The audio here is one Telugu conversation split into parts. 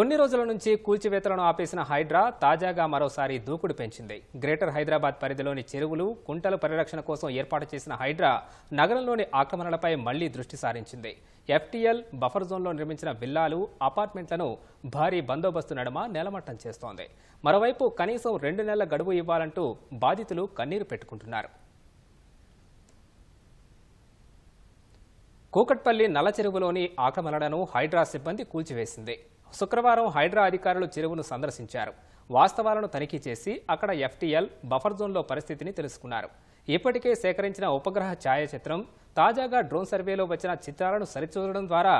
కొన్ని రోజుల నుంచి కూల్చివేతలను ఆపేసిన హైడ్రా తాజాగా మరోసారి దూకుడు పెంచింది. గ్రేటర్ హైదరాబాద్ పరిధిలోని చెరువులు కుంటల పరిరక్షణ కోసం ఏర్పాటు చేసిన హైడ్రా నగరంలోని ఆక్రమణలపై మళ్ళీ దృష్టి సారించింది. ఎఫ్టీఎల్ బఫర్ జోన్లో నిర్మించిన విల్లాలు అపార్ట్మెంట్లను భారీ బందోబస్తు నడుమ నేలమట్టం చేస్తోంది. మరోవైపు కనీసం రెండు నెలల గడువు ఇవ్వాలంటూ బాధితులు కన్నీరు పెట్టుకుంటున్నారు. కూకట్పల్లి నల్ల చెరువులోని ఆక్రమణలను హైడ్రా సిబ్బంది కూల్చివేసింది. శుక్రవారం హైడ్రా అధికారులు చెరువును సందర్శించారు. వాస్తవాలను తనిఖీ చేసి అక్కడ ఎఫ్టీఎల్ బఫర్ జోన్లో పరిస్థితిని తెలుసుకున్నారు. ఇప్పటికే సేకరించిన ఉపగ్రహ ఛాయాచిత్రం తాజాగా డ్రోన్ సర్వేలో వచ్చిన చిత్రాలను సరిచూడడం ద్వారా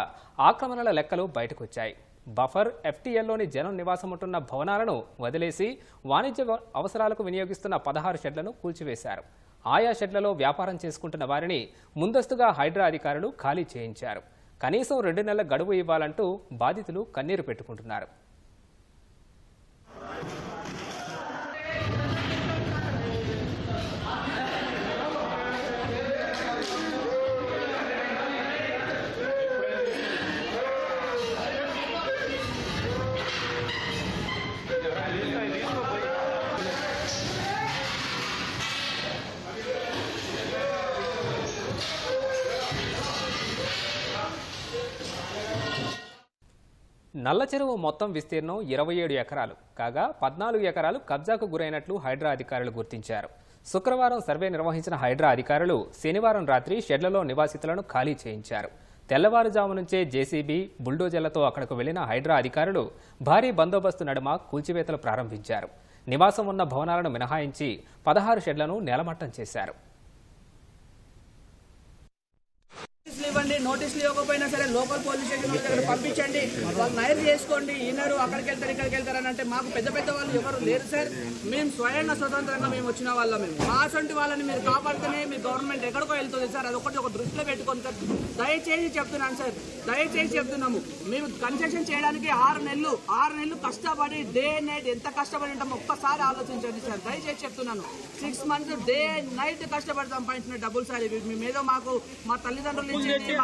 ఆక్రమణల లెక్కలు బయటకొచ్చాయి. బఫర్ ఎఫ్టీఎల్లోని జనం నివాసం ఉంటున్న భవనాలను వదిలేసి వాణిజ్య అవసరాలకు వినియోగిస్తున్న పదహారు షెడ్లను కూల్చివేశారు. ఆయా షెడ్లలో వ్యాపారం చేసుకుంటున్న వారిని ముందస్తుగా హైడ్రా అధికారులు ఖాళీ చేయించారు. కనీసం రెండు నెలల గడువు ఇవ్వాలంటూ బాధితులు కన్నీరు పెట్టుకుంటున్నారు. నల్ల చెరువు మొత్తం విస్తీర్ణం ఇరవై ఏడు ఎకరాలు. కాగా పద్నాలుగు ఎకరాలు కబ్జాకు గురైనట్లు హైడ్రా అధికారులు గుర్తించారు. శుక్రవారం సర్వే నిర్వహించిన హైడ్రా అధికారులు శనివారం రాత్రి షెడ్లలో నివాసితులను ఖాళీ చేయించారు. తెల్లవారుజాము నుంచే జేసీబీ బుల్డోజర్లతో అక్కడకు వెళ్ళిన హైడ్రా అధికారులు భారీ బందోబస్తు నడుమ కూల్చివేతలు ప్రారంభించారు. నివాసం ఉన్న భవనాలను మినహాయించి పదహారు షెడ్లను నేలమట్టం చేశారు నోటీసులు ఇవ్వండి నోటీసులు ఇవ్వకపోయినా సరే లోకల్ పోలీస్ స్టేషన్ వాళ్ళ దగ్గర పంపించండి. వాళ్ళు నైర్ చేసుకోండి ఈనరు అక్కడికి వెళ్తారు ఇక్కడికి వెళ్తారు అని అంటే మాకు పెద్ద పెద్ద వాళ్ళు ఎవరు లేరు సార్. మేము స్వయంగా స్వతంత్రంగా మేము వచ్చిన వాళ్ళం మేము. మా సొంటి వాళ్ళని మీరు కాపాడితేనే మీ గవర్నమెంట్ ఎక్కడికో వెళ్తుంది సార్. అదొకటి ఒక దృష్టిలో పెట్టుకొని సార్. దయచేసి చెప్తున్నాను సార్. దయచేసి చెప్తున్నాము. మేము కన్స్ట్రక్షన్ చేయడానికి ఆరు నెలలు ఆరు నెలలు కష్టపడి డే నైట్ ఎంత కష్టపడి ఉంటామో ఒక్కసారి ఆలోచించండి సార్. దయచేసి చెప్తున్నాను. సిక్స్ మంత్స్ డే నైట్ కష్టపడి సంపాదించిన డబ్బులు సార్ మేమేదో మాకు మా తల్లిదండ్రుల నుంచి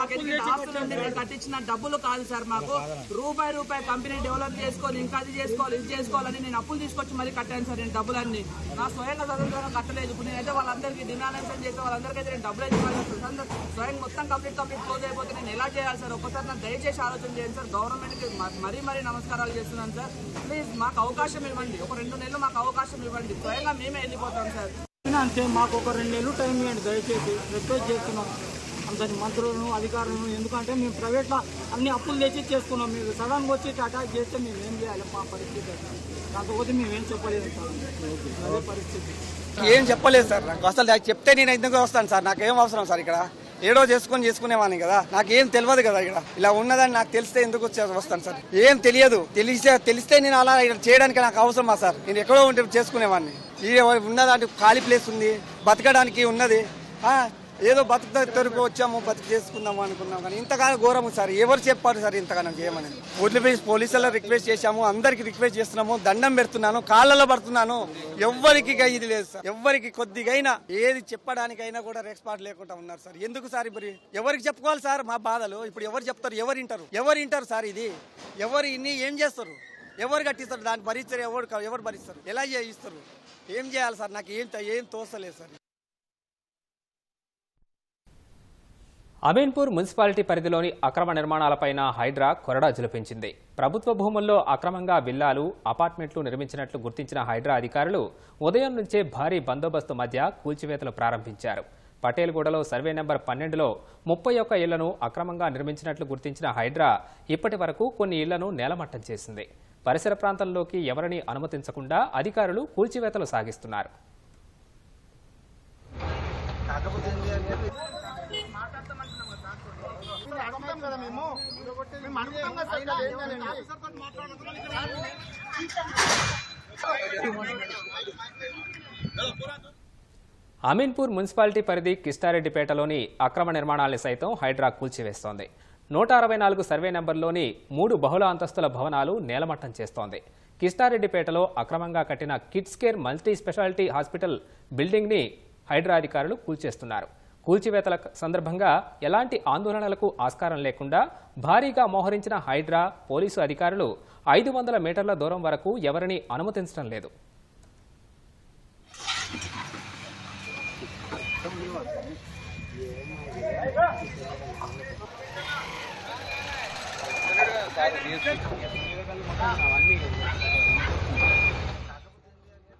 కట్టించిన డబ్బులు కాదు సార్ మాకు. రూపాయి రూపాయి కంపెనీ డెవలప్ చేసుకొని ఇంకా అది చేసుకోవాలి ఇది చేసుకోవాలని నేను అప్పులు తీసుకొచ్చి మరీ కట్టాను సార్ నేను డబ్బులన్నీ. నా స్వయంగా స్వతంత్రంగా కట్టలేదు. ఇప్పుడు నేనైతే వాళ్ళందరికీ డినానేషన్ చేస్తే వాళ్ళందరికీ అయితే నేను డబ్బులు అయితే ఇవ్వాలి సార్. స్వతంత్ర స్వయం మొత్తం కంప్లీట్ కంప్లీట్ క్లోజ్ అయిపోతే నేను ఎలా చేయాలి సార్? ఒక్కసారి నాకు దయచేసి ఆలోచన చేయండి సార్. గవర్నమెంట్కి మరీ మరీ నమస్కారాలు చేస్తున్నాను సార్. ప్లీజ్ మాకు అవకాశం ఇవ్వండి. ఒక రెండు నెలలు మాకు అవకాశం ఇవ్వండి. స్వయంగా మేమే వెళ్ళిపోతాం సార్. అంటే మాకు ఒక రెండు నెలలు టైం ఇవ్వండి. దయచేసి రిక్వెస్ట్ చేస్తున్నాం. అంతటి మంత్రులను అధికారులను ఎందుకంటే మేము ప్రైవేట్లో అన్ని అప్పులు తెచ్చి చేసుకున్నాం. మీరు సడన్గా వచ్చి ఇట్లా అటాక్ చేస్తే మేము ఏం చేయాలి? మా పరిస్థితి కాకపోతే మేమేం చెప్పలేదు సార్. అదే పరిస్థితి. ఏం చెప్పలేదు సార్ నాకు. అసలు చెప్తే నేను ఎందుకు వస్తాను సార్? నాకు ఏం అవసరం సార్ ఇక్కడ? ఏడో చేసుకొని చేసుకునేవాడిని కదా. నాకేం తెలియదు కదా ఇక్కడ. ఇలా ఉన్నదని నాకు తెలిస్తే ఎందుకు వస్తాను సార్? ఏం తెలియదు. తెలిస్తే తెలిస్తే నేను అలా ఇక్కడ చేయడానికి నాకు అవసరమా సార్? నేను ఎక్కడో ఉంటే చేసుకునేవాడిని. ఈ ఉన్నదాంటి ఖాళీ ప్లేస్ ఉంది. బతకడానికి ఉన్నది. ఏదో బతుకు తరకు వచ్చాము బతుకు చేసుకుందాము అనుకున్నాం కానీ ఇంతగానో ఘోరము సార్. ఎవరు చెప్పారు సార్ ఇంతగానో చేయమని? వదిలిపోయి పోలీసుల రిక్వెస్ట్ చేశాము అందరికి రిక్వెస్ట్ చేస్తున్నాము దండం పెడుతున్నాను కాళ్ళలో పడుతున్నాను. ఎవరికి ఇది లేదు సార్. ఎవ్వరికి కొద్దిగైనా ఏది చెప్పడానికైనా కూడా రెస్పాట్ లేకుండా ఉన్నారు సార్. ఎందుకు సార్ ఇప్పుడు ఎవరికి చెప్పుకోవాలి సార్? మా బాధలు. ఇప్పుడు ఎవరు చెప్తారు? ఎవరు వింటారు? ఎవరు వింటారు సార్ ఇది? ఎవరు ఇన్ని ఏం చేస్తారు? ఎవరు కట్టిస్తారు? దాన్ని భరిస్తారు ఎవరు ఎవరు భరిస్తారు? ఎలా చేయిస్తారు? ఏం చేయాలి సార్? నాకు ఏం ఏం తోస్తలేదు సార్. అమీన్పూర్ మున్సిపాలిటీ పరిధిలోని అక్రమ నిర్మాణాలపైన హైడ్రా కొరడా జులిపించింది. ప్రభుత్వ భూముల్లో అక్రమంగా విల్లాలు అపార్ట్మెంట్లు నిర్మించినట్లు గుర్తించిన హైడ్రా అధికారులు ఉదయం నుంచే భారీ బందోబస్తు మధ్య కూల్చివేతలు ప్రారంభించారు. పటేల్గూడలో సర్వే నెంబర్ పన్నెండులో ముప్పై ఒక్క ఇళ్ళను అక్రమంగా నిర్మించినట్లు గుర్తించిన హైడ్రా ఇప్పటి వరకు కొన్ని ఇళ్ళను నేలమట్టం చేసింది. పరిసర ప్రాంతంలోకి ఎవరిని అనుమతించకుండా అధికారులు కూల్చివేతలు సాగిస్తున్నారు. అమీన్పూర్ మున్సిపాలిటీ పరిధి కిష్టారెడ్డిపేటలోని అక్రమ నిర్మాణాల్ని సైతం హైడ్రా కూల్చివేస్తోంది. నూట అరవై నాలుగు సర్వే నెంబర్లోని మూడు బహుళ అంతస్తుల భవనాలు నేలమట్టం చేస్తోంది. కిష్టారెడ్డిపేటలో అక్రమంగా కట్టిన kids care multi speciality hospital బిల్డింగ్ని Hydraa అధికారులు కూల్చేస్తున్నారు. కూల్చివేతల సందర్భంగా ఎలాంటి ఆందోళనలకు ఆస్కారం లేకుండా భారీగా మోహరించిన హైడ్రా పోలీసు అధికారులు ఐదు వందల మీటర్ల దూరం వరకు ఎవరిని అనుమతించడం లేదు.